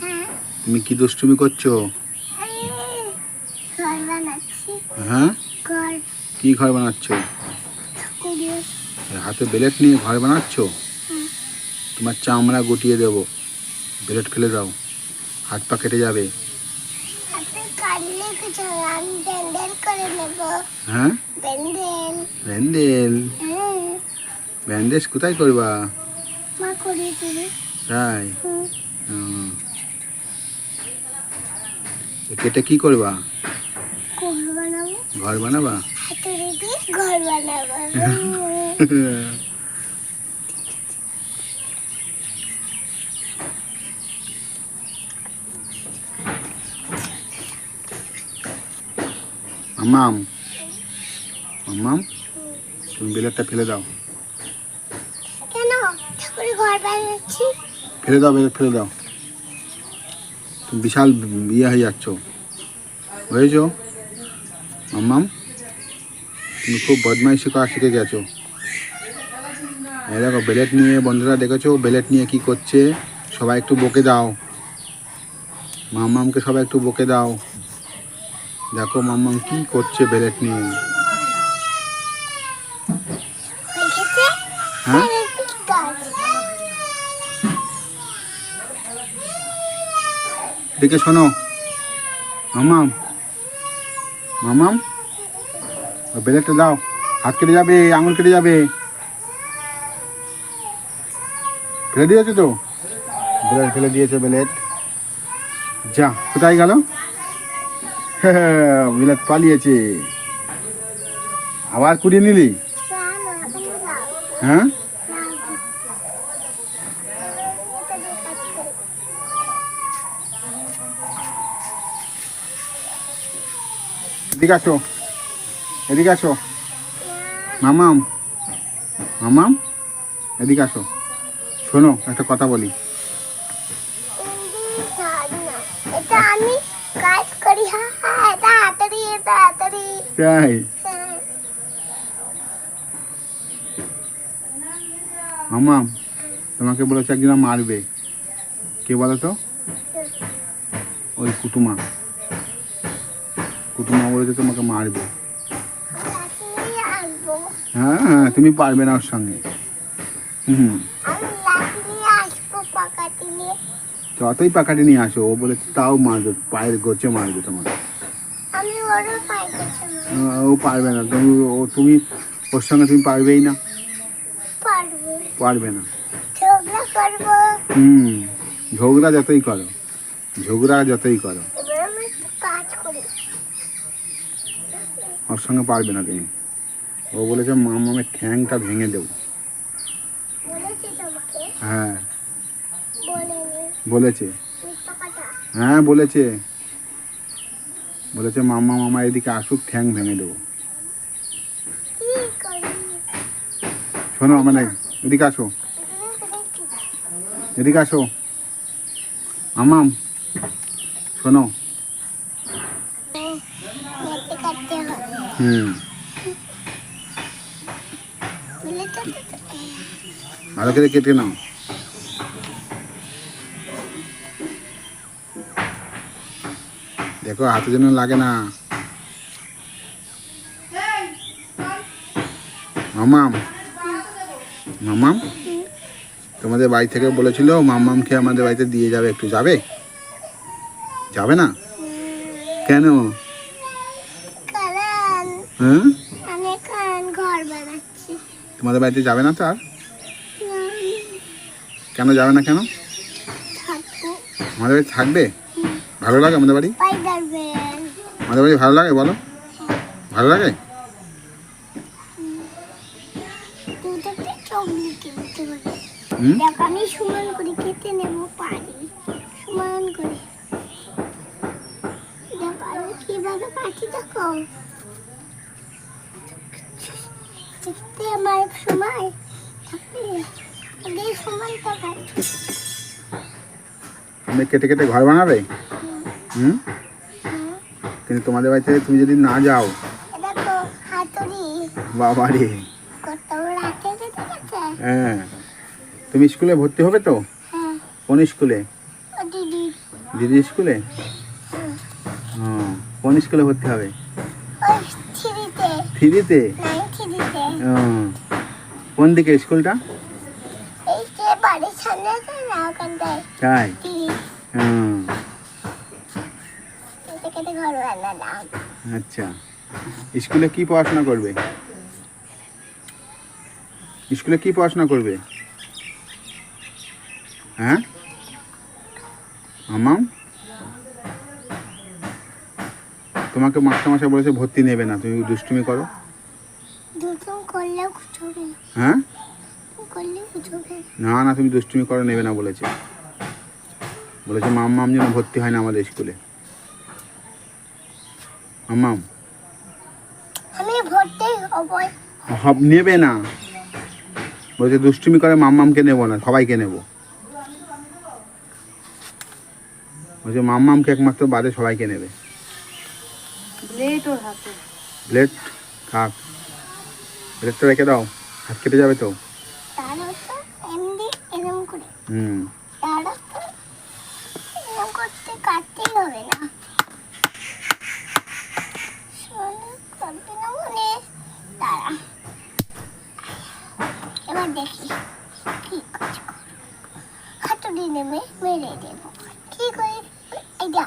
হ্যাঁ তুমি কি দুষ্টুমি করছ? আমি হ্যাঁ? কি ঘর বানাচ্ছ? হাতে বেলেট নিয়ে ঘর বানাচ্ছ? তোমার চামড়া গুটিয়ে দেবো। বেলেট ফেলে দাও। হাত পা কেটে যাবে। আমি হ্যাঁ? ব্যান্ডেল। ব্যান্ডেল? ব্যান্ডেজ কোথায় করবা? তাই? কেটে কি করবা? ঘর বানাবো। ঘর বানাবা? মাম্মাম মাম্মাম তুমি বেলেটটা ফেলে দাও। কেন? ঠাকুরের ঘর বানাচ্ছি। ফেলে দাও ফেলে দাও। তুমি বিশাল ইয়ে হয়ে যাচ্ছ। বুঝেছ? মাম্মাম, তুমি খুব বদমাইশি করা শিখে গেছো। এই দেখো বেলেট নিয়ে বন্ধুরা দেখেছ? বেলেট নিয়ে কি করছে? সবাই একটু বকে দাও। মাম্মামকে সবাই একটু বকে দাও। দেখো মাম্মাম কি করছে বেলেট নিয়ে দেখেছে হ্যাঁ গাছ এদিকে শোনো। মামাম মামাম ওই বেলেটটা দাও। হাত কেটে যাবে আঙুল কেটে যাবে। ফেলে দিয়েছ তো? বেলেট ফেলে দিয়েছ বেলেট যা কোথায় গেল? বেলেট পালিয়েছে। আবার কুড়িয়ে নিলি। হ্যাঁ না, এটা দিয়ে কাজ করো। এদিকে আসো। এদিকে আসো। মামাম। মামাম এদিকে আসো। শোনো একটা কথা বলি। তাই। মামাম তোমাকে বলেছে একদিন মারবে। কে বলো তো? ওই কুটুমা কুটুমা বলেছে তোমাকে মারবে। হ্যাঁ হ্যাঁ তুমি পারবে না ওর সঙ্গে। হুম আসব পাকাটি নিয়ে যতই আসো ও বলেছে তাও মারবে পায়ের গোছে মারবে তোমার কিছু ও পারবে না তুমি ও তুমি ওর সঙ্গে তুমি পারবেই না। পারবে না। হুম ঝগড়া যতই করো ঝগড়া যতই করো এবার আমি একটু কাজ করি ওর সঙ্গে পারবে না তুমি। ও বলেছে মামামের ঠ্যাংটা ভেঙে দেবো। হ্যাঁ। বলেছে। হ্যাঁ বলেছে। বলেছে মামা মামা এদিকে আসুক ঠ্যাং ভেঙে দেবো। শোনো মানে এদিকে আসো। এদিকে আসো। আমাম শোনো। হুম। ভালো করে কেটে নাও। দেখো হাতে যেন লাগে না। মামাম। মামাম? তোমাদের বাড়ি থেকে বলেছিল মামামকে আমাদের বাড়িতে দিয়ে যাবে। একটু যাবে? যাবে না? কেন? তোমাদের বাড়িতে যাবে না তো আর? কেন যাবে না কেন? আমাদের বাড়ি থাকবে? ভালো লাগে আমাদের বাড়ি? আমাদের বাড়ি ভালো লাগে বলো। ভালো লাগে? আমি সমান করে খেতে নেব পারি। সমান করে। কীভাবে কাটি দেখো। দেখতে আমার সময় তুমি কেটে কেটে ঘর বানাবে? হুম? কিন্তু তোমাদের বাড়িতে তুমি যদি না যাও বাবা দেখেছে হ্যাঁ। তুমি স্কুলে ভর্তি হবে তো? হ্যাঁ। কোন স্কুলে? দিদি। স্কুলে? কোন স্কুলে ভর্তি হবে? থ্রিতে। কোন দিকে স্কুলটা? তাই? আচ্ছা। স্কুলে কি পড়াশোনা করবে? স্কুলে কি পড়াশোনা করবে? হ্যাঁ? আমাম তোমাকে মাস্টারমশাই বলেছে ভর্তি নেবে না তুমি দুষ্টুমি করো দুটো করলেও কিছু হবে না হ্যাঁ? না। না না তুমি দুষ্টুমি করো নেবে না বলেছে। বলেছে মাম্মাম যেন ভর্তি হয় না আমাদের স্কুলে। মাম্মাম। আমি ভর্তি হবই হব নেবে না। বলছে দুষ্টুমি করে মাম্মামকে নেব না সবাইকে নেব। বলছে মাম্মামকে একমাত্র বাদে সবাইকে নেবে। প্লেট ওর হাতে। প্লেট থাক। রেখে দাও হাত কেটে যাবে তো। হুম। এবার দেখি কি কাজ করো। হাতুড়ি নেমে মেরে দেবো। কি করে? এই আমি।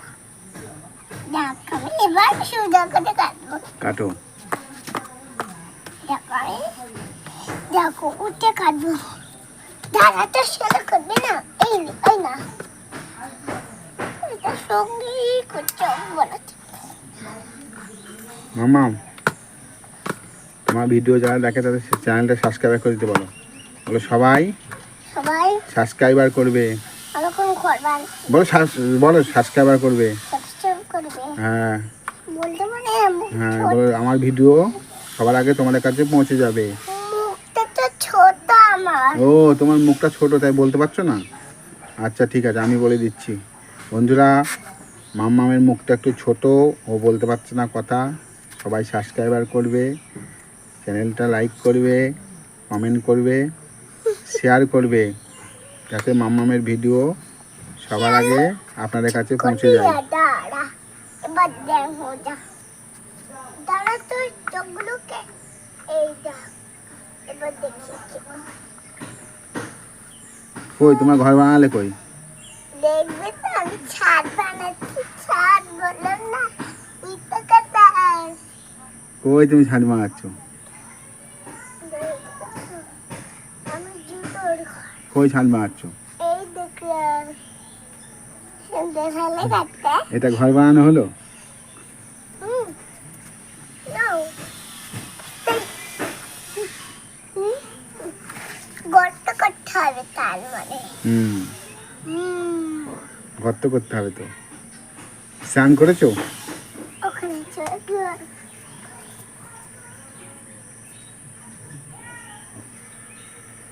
এবার সোজা করে কাটবো। কাটো দেখো আমি উঠে কাটবো। সেটা করবে না? এই নে, এই না। এটা সঙ্গে মাম্মাম আমার ভিডিও যারা দেখে তাদের চ্যানেলটা সাবস্ক্রাইব করে দিতে বলো। বলো সবাই সবাই সাবস্ক্রাইবার করবে। বলো বলো সাবস্ক্রাইবার করবে। হ্যাঁ। হ্যাঁ বলো আমার ভিডিও সবার আগে তোমাদের কাছে পৌঁছে যাবে মুখটা তো ছোট আমার ও, তোমার মুখটা ছোট, তাই বলতে পারছ না? আচ্ছা ঠিক আছে, আমি বলে দিচ্ছি। বন্ধুরা, মাম্মামের মুখটা একটু ছোট, ও বলতে পারছে না কথা। সবাই সাবস্ক্রাইবার করবে, চ্যানেলটা লাইক করবে কমেন্ট করবে শেয়ার করবে, যাতে মাম্মামের ভিডিও সবার আগে আপনাদের কাছে পৌঁছে যায়। এই দেখ এবার দেখি। কই তোমার ঘর বানালে কই? দেখবে তো আমি ছাদ বানাচ্ছি। ছাদ বললাম না কই তুমি ছাদ বানাচ্ছ। কই ছাদ বানাচ্ছ? এটা ঘর বানানো হলো হুম নাও হুম গর্ত করতে হবে তার মানে হুম। গর্ত করতে হবে তো। স্নান করেছ?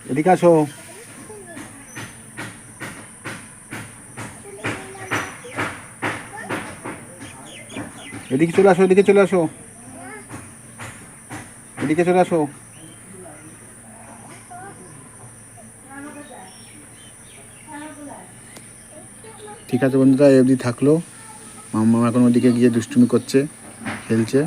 এদিকে আসো। এদিকে চলে আসো এদিকে চলে আসো। এদিকে চলে আসো। ঠিক আছে বন্ধুরা এই থাকল। মামা এখন ওদিকে গিয়ে দুষ্টুমি করছে খেলছে।